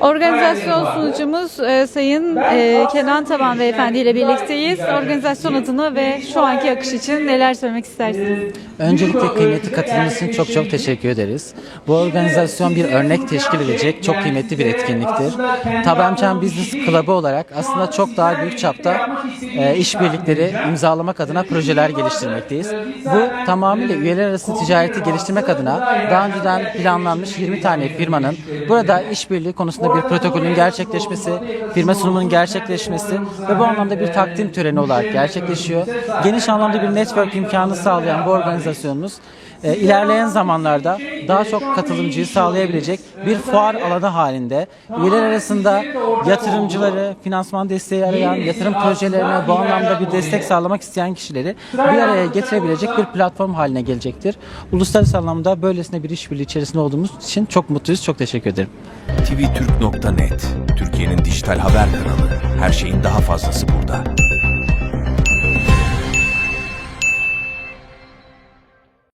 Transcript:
Organizasyon sunucumuz e, Sayın e, Kenan Taban Beyefendi ile birlikteyiz. Organizasyon adına ve şu anki akış için neler söylemek istersiniz? Öncelikle kıymetli katılımınız için çok çok teşekkür ederiz. Bu organizasyon bir örnek teşkil edecek çok kıymetli bir etkinliktir. Tabancan Business Club'ı olarak aslında çok daha büyük çapta e, işbirlikleri imzalamak adına projeler geliştirmekteyiz. Bu tamamıyla üyeler arası ticareti geliştirmek adına daha önceden planlanmış 20 tane firmanın burada işbirliği konusunda bir protokolün gerçekleşmesi, firma sunumunun gerçekleşmesi ve bu anlamda bir takdim töreni olarak gerçekleşiyor. Geniş anlamda bir network imkanı sağlayan bu organizasyonumuz e, ilerleyen zamanlarda daha çok katılımcıyı sağlayabilecek bir fuar alanı halinde üyeler arasında yatırımcıları, finansman desteği arayan, yatırım projelerine bu anlamda bir destek sağlamak isteyen kişileri bir araya getirebilecek bir platform haline gelecektir. Uluslararası anlamda böylesine bir işbirliği içerisinde olduğumuz için çok mutluyuz. Çok teşekkür ederim. tvtürk.net Türkiye'nin dijital haber kanalı. Her şeyin daha fazlası burada.